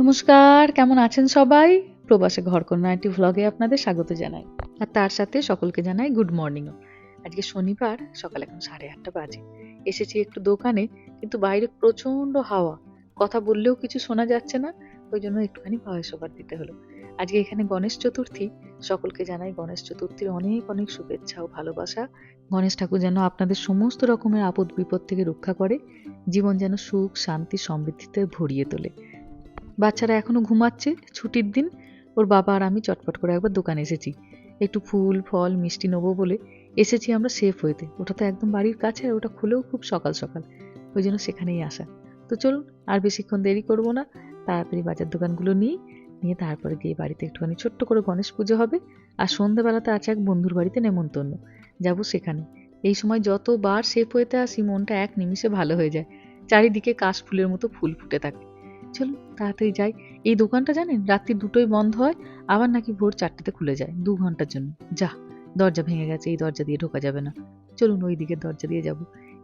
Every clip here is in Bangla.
নমস্কার, কেমন আছেন সবাই? প্রবাসে ঘরকন্যা একটি ভ্লগে আপনাদের স্বাগত জানাই। আর তার সাথে সকলকে জানাই গুড মর্নিংও আজকে শনিবার, সকাল এখন সাড়ে আটটা বাজে। এসেছি একটু দোকানে, কিন্তু বাইরে প্রচণ্ড হাওয়া। কথা বললেও কিছু শোনা যাচ্ছে না, ওই জন্য একটুখানি ভয়েস ওভার দিতে হলো। আজকে এখানে গণেশ চতুর্থী, সকলকে জানাই গণেশ চতুর্থীর অনেক অনেক শুভেচ্ছা ও ভালোবাসা। গণেশ ঠাকুর যেন আপনাদের সমস্ত রকমের আপদ বিপদ থেকে রক্ষা করে, জীবন যেন সুখ, শান্তি, সমৃদ্ধিতে ভরিয়ে তোলে। বাচ্চারা এখনও ঘুমাচ্ছে, ছুটির দিন। ওর বাবা আর আমি চটপট করে একবার দোকানে এসেছি। একটু ফুল, ফল, মিষ্টি নেব বলে এসেছি আমরা সেফ হয়েতে। ওটা তো একদম বাড়ির কাছে আর ওটা খুলেও খুব সকাল সকাল। ওই জন্য সেখানেই আসা। তো চলুন, আর বেশিক্ষণ দেরি করব না। তাড়াতাড়ি বাজার দোকানগুলো নিই, নিয়ে তারপরে গিয়ে বাড়িতে একটুখানি ছোট্ট করে গণেশ পুজো হবে। আর সন্ধ্যাবেলাতে আছে এক বন্ধুর বাড়িতে নেমন্তন্ন। যাব সেখানে। এই সময় যতবার সেফ হয়েতে আসি, মনটা এক নিমিষে ভালো হয়ে যায়। চারিদিকে কাশ ফুলের মতো ফুল ফুটে থাকে। চলুন তাড়াতাড়ি যাই। এই দোকানটা জানেন, রাত্রি দুটোই বন্ধ হয়, আবার নাকি ভোর চারটেতে খুলে যায়, দু ঘণ্টার জন্য। যা, দরজা ভেঙে গেছে, এই দরজা দিয়ে ঢোকা যাবে না। চলুন ওই দিকের দরজা দিয়ে যাব।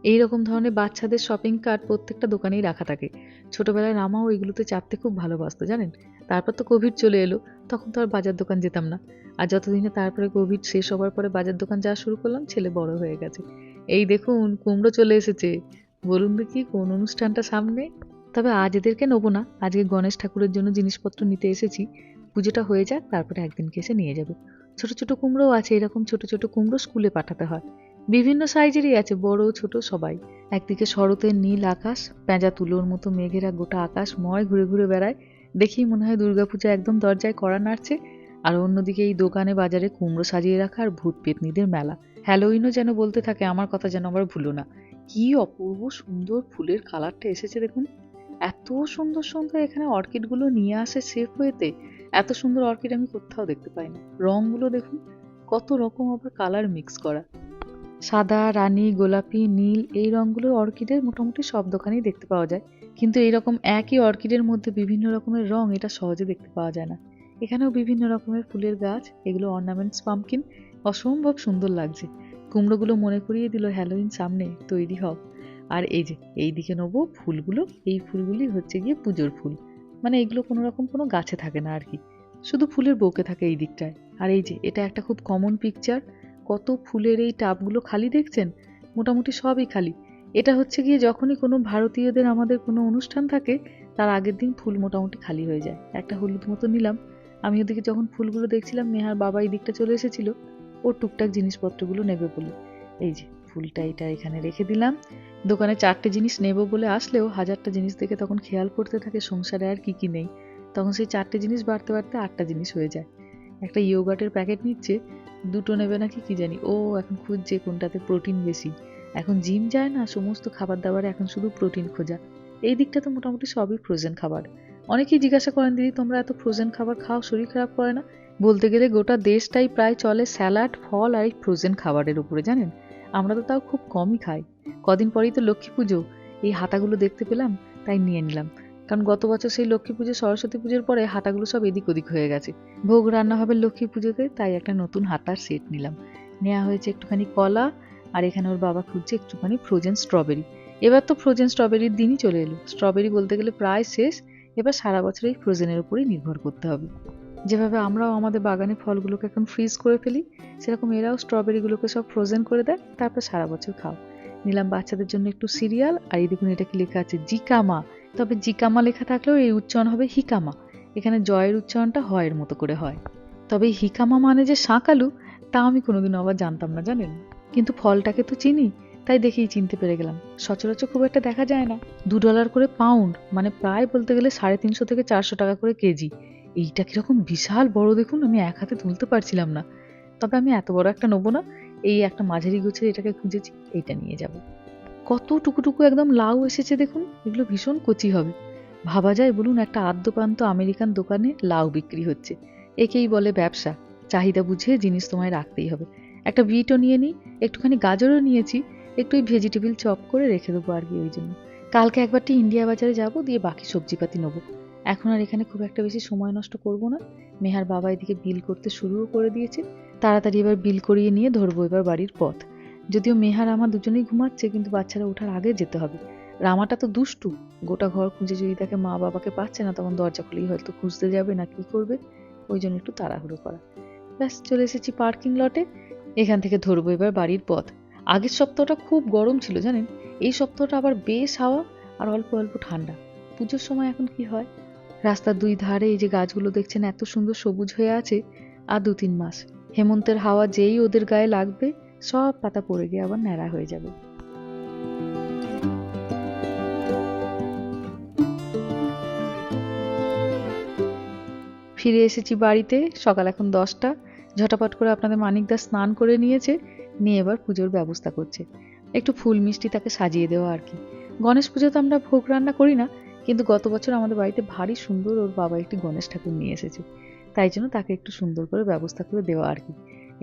এই রকম ধরনের বাচ্চাদের শপিং কার্ট প্রত্যেকটা দোকানেই রাখা থাকে। ছোটবেলায় রামাও ওইগুলোতে চাপতে খুব ভালোবাসতো, জানেন? তারপর তো কোভিড চলে এলো, তখন তো আর বাজার দোকান যেতাম না। আর যতদিনে তারপরে কোভিড শেষ হওয়ার পরে বাজার দোকান যাওয়া শুরু করলাম, ছেলে বড় হয়ে গেছে। এই দেখুন, কুমড়ো চলে এসেছে। বলুন দেখি, কোন অনুষ্ঠানটা সামনে? তবে আজ এদেরকে নেব না। আজকে গণেশ ঠাকুরের জন্য জিনিসপত্র নিতে এসেছি। পুজোটা হয়ে যাক, তারপরে একদিনকে এসে নিয়ে যাবে। ছোট ছোট কুমড়োও আছে, এরকম ছোট ছোট কুমড়ো স্কুলে পাঠাতে হয়। বিভিন্ন সাইজেরই আছে, বড়, ছোট, সবাই। একদিকে শরতের নীল আকাশ, পেঁজা তুলোর মতো মেঘেরা গোটা আকাশ, ময় ঘুরে ঘুরে বেড়ায়। দেখেই মনে হয় দুর্গাপূজা একদম দরজায় কড়া নাড়ছে। আর অন্যদিকে এই দোকানে বাজারে কুমড়ো সাজিয়ে রাখা আর ভূত পেতনিদের মেলা। হ্যালোইনও যেন বলতে থাকে, আমার কথা যেন আবার ভুলো না। কি অপূর্ব সুন্দর ফুলের কালারটা এসেছে দেখুন। এত সুন্দর সুন্দর এখানে অর্কিডগুলো নিয়ে আসে সেফ হয়েতে এত সুন্দর অর্কিড আমি কোথাও দেখতে পাই না। রঙগুলো দেখুন, কত রকম আবার কালার মিক্স করা। সাদা, রানী, গোলাপি, নীল, এই রঙগুলোর অর্কিডের মোটামুটি সব দোকানেই দেখতে পাওয়া যায়। কিন্তু এইরকম একই অর্কিডের মধ্যে বিভিন্ন রকমের রং এটা সহজে দেখতে পাওয়া যায় না। এখানেও বিভিন্ন রকমের ফুলের গাছ, এগুলো অর্নামেন্টস পাম্পকিন অসম্ভব সুন্দর লাগছে। কুমড়োগুলো মনে করিয়ে দিল হ্যালোইন সামনে তৈরি হও। আর এই যে, এই দিকে নেব ফুলগুলো, এই ফুলগুলি হচ্ছে গিয়ে পুজোর ফুল। মানে এগুলো কোনো রকম কোনো গাছে থাকে না আর কি শুধু ফুলের বউকে থাকে এই দিকটায়। আর এই যে, এটা একটা খুব কমন পিকচার কত ফুলের এই টাবগুলো খালি দেখছেন? মোটামুটি সবই খালি। এটা হচ্ছে গিয়ে যখনই কোনো ভারতীয়দের আমাদের কোনো অনুষ্ঠান থাকে, তার আগের দিন ফুল মোটামুটি খালি হয়ে যায়। একটা হলুদ মতো নিলাম। আমি ওদিকে যখন ফুলগুলো দেখছিলাম, নেহার বাবা এই দিকটা চলে এসেছিল। ওর টুকটাক জিনিসপত্রগুলো নেবে বলে। এই যে ফুলটা এটা এখানে রেখে দিলাম। দোকানে চারটে জিনিস নেব বলে আসলেও হাজারটা জিনিস দেখে তখন খেয়াল করতে থাকে সংসারে আর কি কি নেই। তখন সেই চারটে জিনিস বাড়তে বাড়তে আটটা জিনিস হয়ে যায়। একটা ইয়োগাটের প্যাকেট নিচ্ছে, দুটো নেবে নাকি কি জানি। ও এখন খুঁজছে কোনটাতে প্রোটিন বেশি। এখন জিম যায় না, সমস্ত খাবার দাবারে এখন শুধু প্রোটিন খোঁজা। এই দিকটা তো মোটামুটি সবই ফ্রোজেন খাবার। অনেকেই জিজ্ঞাসা করেন, দিদি, তোমরা এত ফ্রোজেন খাবার খাও, শরীর খারাপ করে না? বলতে গেলে গোটা দেশটাই প্রায় চলে স্যালাড, ফল আর এই ফ্রোজেন খাবারের উপরে, জানেন? আমরা তো তাও খুব কমই খাই। কদিন পরেই তো লক্ষ্মী পুজো। এই হাতাগুলো দেখতে পেলাম, তাই নিয়ে নিলাম। কারণ গত বছর সেই লক্ষ্মী পুজো, সরস্বতী পুজোর পরে হাতাগুলো সব এদিক ওদিক হয়ে গেছে। ভোগ রান্না হবে লক্ষ্মী পুজোতে, তাই একটা নতুন হাতার সেট নিলাম। নেওয়া হয়েছে একটুখানি কলা, আর এখানে ওর বাবা খুঁজছে একটুখানি ফ্রোজেন স্ট্রবেরি এবার তো ফ্রোজেন স্ট্রবেরির দিনই চলে এলো। স্ট্রবেরি বলতে গেলে প্রায় শেষ, এবার সারা বছর এই ফ্রোজেনের উপরেই নির্ভর করতে হবে। যেভাবে আমরাও আমাদের বাগানে ফলগুলোকে এখন ফ্রিজ করে ফেলি, সেরকম এরাও স্ট্রবেরিগুলোকে সব ফ্রোজেন করে দেয়, তারপর সারা বছর খাও। নিলাম বাচ্চাদের জন্য একটু সিরিয়াল আর এই দেখুন এটা কি লেখা আছে জিকামা। তবে জিকামা লেখা থাকলেও এই উচ্চারণ হবে হিকামা। এখানে জয়ের উচ্চারণটা হয়ের মতো করে হয়। তবে হিকামা মানে যে শাঁকালু তা আমি কোনোদিন আবার জানতাম না, জানেন? কিন্তু ফলটাকে তো চিনি, তাই দেখেই চিনতে পেরে গেলাম। সচরাচর খুব একটা দেখা যায় না। দু ডলার করে পাউন্ড মানে প্রায় বলতে গেলে সাড়ে তিনশো থেকে চারশো টাকা করে কেজি। এইটা কীরকম বিশাল বড় দেখুন, আমি এক হাতে তুলতে পারছিলাম না। তবে আমি এত বড় একটা নেব না, এই একটা মাঝারি গোছের এটাকে খুঁজেছি, এইটা নিয়ে যাব। কত টুকুটুকু একদম লাউ এসেছে দেখুন, এগুলো ভীষণ কচি হবে। ভাবা যায় বলুন, একটা আদ্যপান্ত আমেরিকান দোকানে লাউ বিক্রি হচ্ছে। একেই বলে ব্যবসা, চাহিদা বুঝে জিনিস তোমায় রাখতেই হবে। একটা বিটও নিয়ে নিই, একটুখানি গাজরও নিয়েছি, একটু ওই ভেজিটেবিল চপ করে রেখে দেবো আর কি ওই জন্য। কালকে একবারটি ইন্ডিয়া বাজারে যাব, দিয়ে বাকি সবজিপাতি নেব। এখন আর এখানে খুব একটা বেশি সময় নষ্ট করব না। মেহার বাবা এদিকে বিল করতে শুরুও করে দিয়েছে। তাড়াতাড়ি এবার বিল করিয়ে নিয়ে ধরবো এবার বাড়ির পথ। যদিও মেহার আমার দুজনেই ঘুমাচ্ছে, কিন্তু বাচ্চারা ওঠার আগে যেতে হবে। রামাটা তো দুষ্টু। গোটা ঘর খুঁজে যদি তাকে মা বাবাকে পাচ্ছে না, তখন দরজা খুলেই হয়তো খুঁজতে যাবে না, কি করবে? ওই জন্য একটু তাড়াহুড়ো করা। ব্যাস, চলে এসেছি পার্কিং লটে। এখান থেকে ধরবো এবার বাড়ির পথ। আগের সপ্তাহটা খুব গরম ছিল, জানেন? এই সপ্তাহটা আবার বেশ হাওয়া আর অল্প অল্প ঠান্ডা। পুজোর সময় এখন কি হয়? রাস্তার দুই ধারে এই যে গাছগুলো দেখছেন, এত সুন্দর সবুজ হয়ে আছে, আর দু তিন মাস। হেমন্তের হাওয়া যেই ওদের গায়ে লাগবে, সব পাতা পড়ে গিয়ে আবার ন্যাড়া হয়ে যাবে। ফিরে এসেছি বাড়িতে, সকাল এখন দশটা। ঝটাপট করে আপনাদের মানিকদা স্নান করে নিয়েছে, নিয়ে এবার পুজোর ব্যবস্থা করছে। একটু ফুল মিষ্টি তাকে সাজিয়ে দেওয়া আর কি। গণেশ পুজো তো আমরা ভোগ রান্না করি না কিন্তু গত বছর আমাদের বাড়িতে ভারী সুন্দর ওর বাবা একটি গণেশ ঠাকুর নিয়ে এসেছে। তাই জন্য তাকে একটু সুন্দর করে ব্যবস্থা করে দেওয়া আর কি।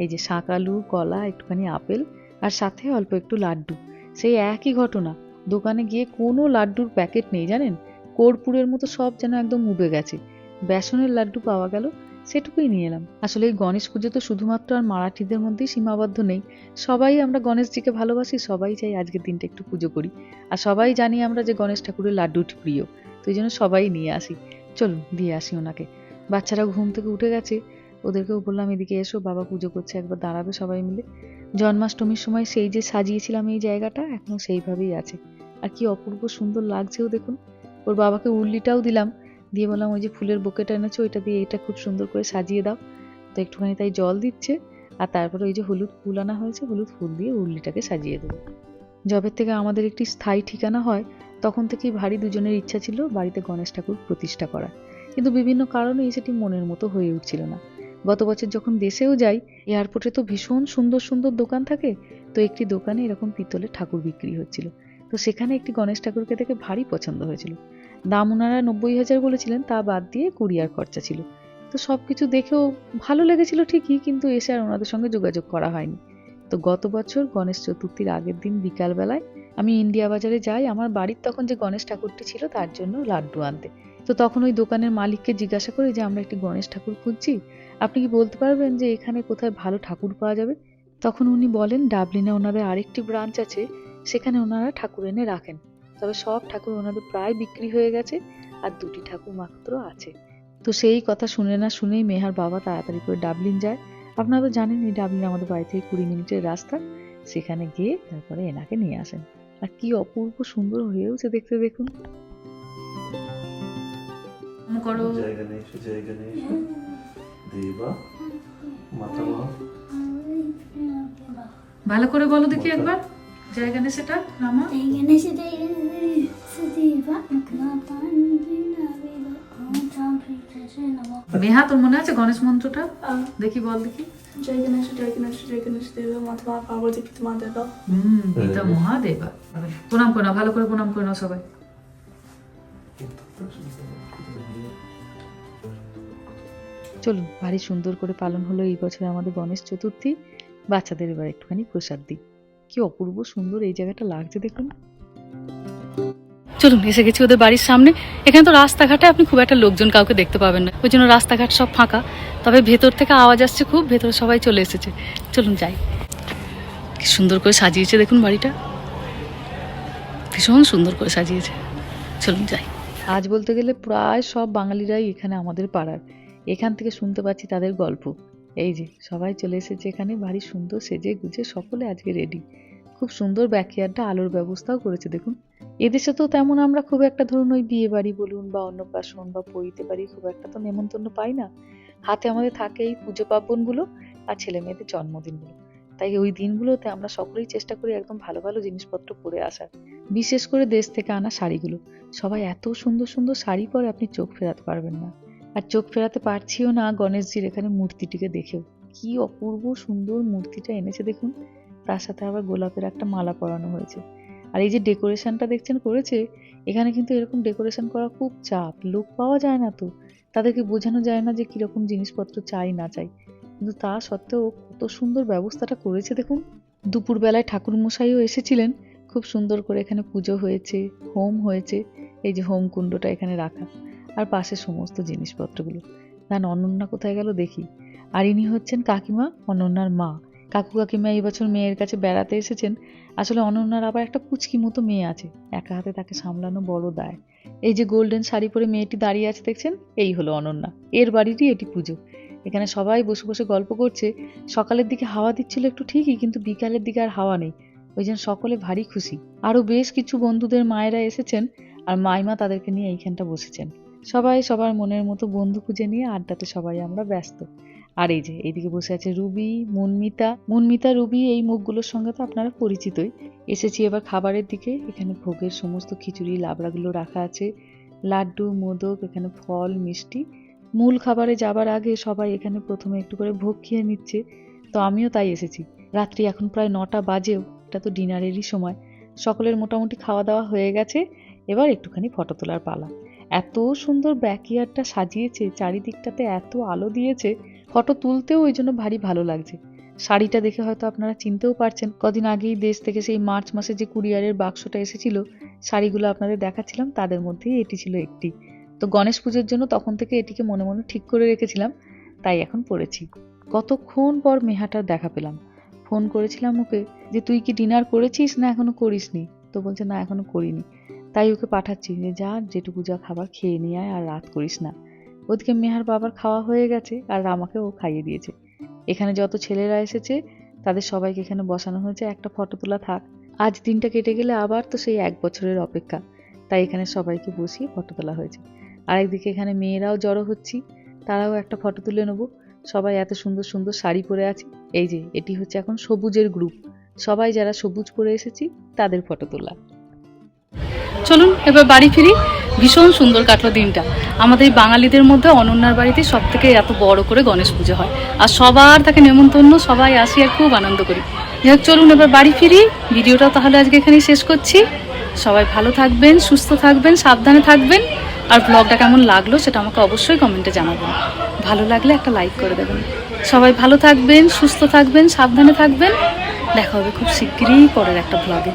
এই যে শাঁক আলু, কলা, একটুখানি আপেল আর সাথে অল্প একটু লাড্ডু। সেই একই ঘটনা। দোকানে গিয়ে কোনো লাড্ডুর প্যাকেট নেই, জানেন? কর্পূরের মতো সব যেন একদম উবে গেছে। বেসনের লাড্ডু পাওয়া গেল সেটুকুই নিয়ে এলাম। আসলে এই গণেশ পুজো তো শুধুমাত্র আর মারাঠিদের মধ্যেই সীমাবদ্ধ নেই। সবাই আমরা গণেশজিকে ভালোবাসি, সবাই চাই আজকের দিনটা একটু পুজো করি। আর সবাই জানি আমরা যে গণেশ ঠাকুরের লাড্ডুটি প্রিয়, তো এই জন্য সবাই নিয়ে আসি। চলুন, দিয়ে আসি ওনাকে। বাচ্চারা ঘুম থেকে উঠে গেছে। ওদেরকেও বললাম, এদিকে এসো, বাবা পুজো করছে, একবার দাঁড়াবে সবাই মিলে। জন্মাষ্টমীর সময় সেই যে সাজিয়েছিলাম এই জায়গাটা, এখনও সেইভাবেই আছে। আর কি অপূর্ব সুন্দর লাগছেও দেখুন। ওর বাবাকে উল্লিটাও দিলাম। দিয়ে বললাম, ওই যে ফুলের বোকেটা এনেছো, ওইটা দিয়ে এটা খুব সুন্দর করে সাজিয়ে দাও। তো একটুখানি তাই জল দিচ্ছে, আর তারপরে ওই যে হলুদ ফুল আনা হয়েছে, হলুদ ফুল দিয়ে উল্লিটাকে সাজিয়ে দেবো। জবের থেকে আমাদের একটি স্থায়ী ঠিকানা হয়, তখন থেকেই ভারী দুজনের ইচ্ছা ছিল বাড়িতে গণেশ ঠাকুর প্রতিষ্ঠা করা কিন্তু বিভিন্ন কারণে সেটি মনের মতো হয়ে উঠছিল না। গত বছর যখন দেশেও যাই, এয়ারপোর্টে তো ভীষণ সুন্দর সুন্দর দোকান থাকে, তো একটি দোকানে এরকম পিতলের ঠাকুর বিক্রি হচ্ছিল। তো সেখানে একটি গণেশ ঠাকুরকে দেখে ভারী পছন্দ হয়েছিল। দাম ওনারা নব্বই হাজার বলেছিলেন, তা বাদ দিয়ে কুরিয়ার খরচা ছিল। তো সব কিছু দেখেও ভালো লেগেছিল ঠিকই, কিন্তু এসে আর ওনাদের সঙ্গে যোগাযোগ করা হয়নি। তো গত বছর গণেশ চতুর্থীর আগের দিন বিকালবেলায় আমি ইন্ডিয়া বাজারে যাই, আমার বাড়ির তখন যে গণেশ ঠাকুরটি ছিল তার জন্য লাড্ডু আনতে। তো তখন ওই দোকানের মালিককে জিজ্ঞাসা করি যে, আমরা একটি গণেশ ঠাকুর খুঁজছি, আপনি কি বলতে পারবেন যে এখানে কোথায় ভালো ঠাকুর পাওয়া যাবে? তখন উনি বলেন, ডাবলিনে ওনাদের আরেকটি ব্রাঞ্চ আছে, সেখানে ওনারা ঠাকুর এনে রাখেন। তবে সব ঠাকুর ওনাদের প্রায় বিক্রি হয়ে গেছে আর দুটি ঠাকুর মাত্র আছে। তো সেই কথা শুনে না শুনেই মেহার বাবা তাড়াতাড়ি করে ডাবলিন যায়। আপনারা তো জানেন এই ডাবলিন আমাদের বাড়ি থেকে কুড়ি মিনিটের রাস্তা সেখানে গিয়ে তারপরে এনাকে নিয়ে আসেন। আর কি অপূর্ব সুন্দর হয়েওছে দেখতে দেখুন। করো ভালো করে বলো দেখি একবার। Mukhnapandina Viva Om Tam Prithashe Namo Meha তোর মনে আছে গণেশ মন্ত্রটা? দেখি বল দেখি। জয় গণেশ জয় গণেশ জয় গণেশ দেব মাতা পার্বতী পিতা দেব। হুম পিতা মহাদেবা প্রণাম করে ভালো করে প্রণাম করে নাও সবাই। চলুন ভারী সুন্দর করে পালন হলো এই বছর আমাদের গণেশ চতুর্থী। বাচ্চাদের এবার একটুখানি প্রসাদ দিই। কি অপূর্ব সুন্দর এই জায়গাটা লাগছে দেখুন। চলুন এসে গেছি ওদের বাড়ির সামনে। এখানে তো রাস্তাঘাটে আপনি খুব একটা লোকজন কাউকে দেখতে পাবেন না। ওই জন্য রাস্তাঘাট সব ফাঁকা। তবে ভেতর থেকে আওয়াজ আসছে খুব ভেতরে সবাই চলে এসেছে। চলুন যাই। কি সুন্দর করে সাজিয়েছে দেখুন বাড়িটা। ভীষণ সুন্দর করে সাজিয়েছে। চলুন যাই। আজ বলতে গেলে প্রায় সব বাঙালিরাই এখানে আমাদের পাড়ার। এখান থেকে শুনতে পাচ্ছি তাদের গল্প। এই যে সবাই চলে এসেছে এখানে ভারী সুন্দর সেজে গুজে সকলে আজকে রেডি খুব সুন্দর ব্যাকয়ার্ডটা আলোর ব্যবস্থাও করেছে, দেখুন। এদেশে তো তেমন আমরা খুব একটা ধরুন ওই বিয়ে বাড়ি বলুন বা অন্নপ্রাশন বা পৈতে বাড়ি খুব একটা তো নেমন্তন্ন পাই না। হাতে আমাদের থাকে এই পুজো পার্বণগুলো আর ছেলে মেয়েদের জন্মদিনগুলো। তাই ওই দিনগুলোতে আমরা সকলেই চেষ্টা করি একদম ভালো ভালো জিনিসপত্র পরে আসার। বিশেষ করে দেশ থেকে আনা শাড়িগুলো। সবাই এত সুন্দর সুন্দর শাড়ি পরে আপনি চোখ ফেরাতে পারবেন না। আর চোখ ফেরাতে পারছিও না গণেশজির এখানে মূর্তিটিকে দেখেও। কি অপূর্ব সুন্দর মূর্তিটা এনেছে, দেখুন। তার সাথে আবার গোলাপের একটা মালা পরানো হয়েছে। আর এই যে ডেকোরেশনটা দেখছেন করেছে, এখানে কিন্তু এরকম ডেকোরেশন করা খুব চাপ। লোক পাওয়া যায় না তো। তাদেরকে বোঝানো যায় না যে কীরকম জিনিসপত্র চাই, না চাই। কিন্তু তা সত্ত্বেও কত সুন্দর ব্যবস্থাটা করেছে দেখুন। দুপুরবেলায় ঠাকুর মশাইও এসেছিলেন। খুব সুন্দর করে এখানে পুজো হয়েছে, হোম হয়েছে। এই যে হোম কুণ্ডটা এখানে রাখা। আর পাশে সমস্ত জিনিসপত্রগুলো। না অনন্যা কোথায় গেল দেখি। আর ইনি হচ্ছেন কাকিমা অনন্যার মা। কাকু কাকিমা এই বছর মেয়ের কাছে বেড়াতে এসেছেন, আসলে অনন্যার আবার একটা কুচকি মতো মেয়ে আছে, একা হাতে তাকে সামলানো বড় দায়। এই যে গোল্ডেন শাড়ি পরে মেয়েটি দাঁড়িয়ে আছে দেখছেন, এই হলো অনন্যা। এর বাড়িরই এটি পুজো। এখানে সবাই বসে বসে গল্প করছে, সকালের দিকে হাওয়া দিচ্ছিল একটু ঠিকই, কিন্তু বিকালের দিকে আর হাওয়া নেই। ওই জন্য সকলে ভারী খুশি। আরও বেশ কিছু বন্ধুদের মায়েরা এসেছেন, আর মাইমা তাদেরকে নিয়ে এইখানটা বসেছেন। সবাই সবার মনের মতো বন্ধু খুঁজে নিয়ে আড্ডাতে সবাই আমরা ব্যস্ত। আর এই যে, এইদিকে বসে আছে রুবি, মুনমিতা। মুনমিতা, রুবি, এই মুখগুলোর সঙ্গে তো আপনারা পরিচিতই। এসেছি এবার খাবারের দিকে। এখানে ভোগের সমস্ত খিচুড়ি, লাবড়াগুলো রাখা আছে। লাড্ডু, মোদক, এখানে ফল, মিষ্টি। মূল খাবারে যাবার আগে সবাই এখানে প্রথমে একটু করে ভোগ খেয়ে নিচ্ছে। তো আমিও তাই এসেছি। রাত্রি এখন প্রায় নটা বাজেও, এটা তো ডিনারেরই সময়। সকলের মোটামুটি খাওয়া দাওয়া হয়ে গেছে। এবার একটুখানি ফটো তোলার পালা। এত সুন্দর ব্যাকইয়ার্ডটা সাজিয়েছে, চারিদিকটাতে এত আলো দিয়েছে। ফটো তুলতেও ওই জন্য ভারী ভালো লাগছে। শাড়িটা দেখে হয়তো আপনারা চিনতেও পারছেন। কদিন আগেই দেশ থেকে সেই মার্চ মাসে যে কুরিয়ারের বাক্সটা এসেছিল, শাড়িগুলো আপনাদের দেখাচ্ছিলাম, তাদের মধ্যেই এটি ছিল একটি। তো গণেশ পুজোর জন্য তখন থেকে এটিকে মনে মনে ঠিক করে রেখেছিলাম, তাই এখন পরেছি। কতক্ষণ পর মেহাটার দেখা পেলাম। ফোন করেছিলাম ওকে যে, তুই কি ডিনার করেছিস না এখনও করিসনি? তো বলছে, না, এখনও করিনি। তাই ওকে পাঠাচ্ছি যে যা, যেটুকু যা খাবার খেয়ে নিয়ে আয় আর রাত করিস না। ওদিকে মেহার বাবার খাওয়া হয়ে গেছে আর রামাকে ও খাইয়ে দিয়েছে। এখানে যত ছেলেরা এসেছে, তাদের সবাইকে এখানে বসানো হয়েছে, একটা ফটো তোলা থাক। আজ দিনটা কেটে গেলে আবার তো সেই এক বছরের অপেক্ষা। তাই এখানে সবাইকে বসিয়ে ফটো তোলা হয়েছে। আরেকদিকে এখানে মেয়েরাও জড়ো হচ্ছি, তারাও একটা ফটো তুলে নেব। সবাই এত সুন্দর সুন্দর শাড়ি পরে আছে। এই যে, এটি হচ্ছে এখন সবুজের গ্রুপ। সবাই যারা সবুজ পরে এসেছি, তাদের ফটো তোলা। চলুন, এবার বাড়ি ফিরি। ভীষণ সুন্দর কাটলো দিনটা। আমাদের বাঙালিদের মধ্যে অনন্যার বাড়িতে সব থেকে এত বড় করে গণেশ পুজো হয়। আর সবার তাকে নেমন্তন্ন, সবাই আসি আর খুব আনন্দ করি। যাই চলুন এবার বাড়ি ফিরি। ভিডিওটা তাহলে আজকে এখানেই শেষ করছি। সবাই ভালো থাকবেন, সুস্থ থাকবেন, সাবধানে থাকবেন। আর ব্লগটা কেমন লাগল সেটা আমাকে অবশ্যই কমেন্টে জানাবেন। ভালো লাগলে একটা লাইক করে দেবেন। সবাই ভালো থাকবেন, সুস্থ থাকবেন, সাবধানে থাকবেন। দেখা হবে খুব শিগগিরই পরের একটা ব্লগে।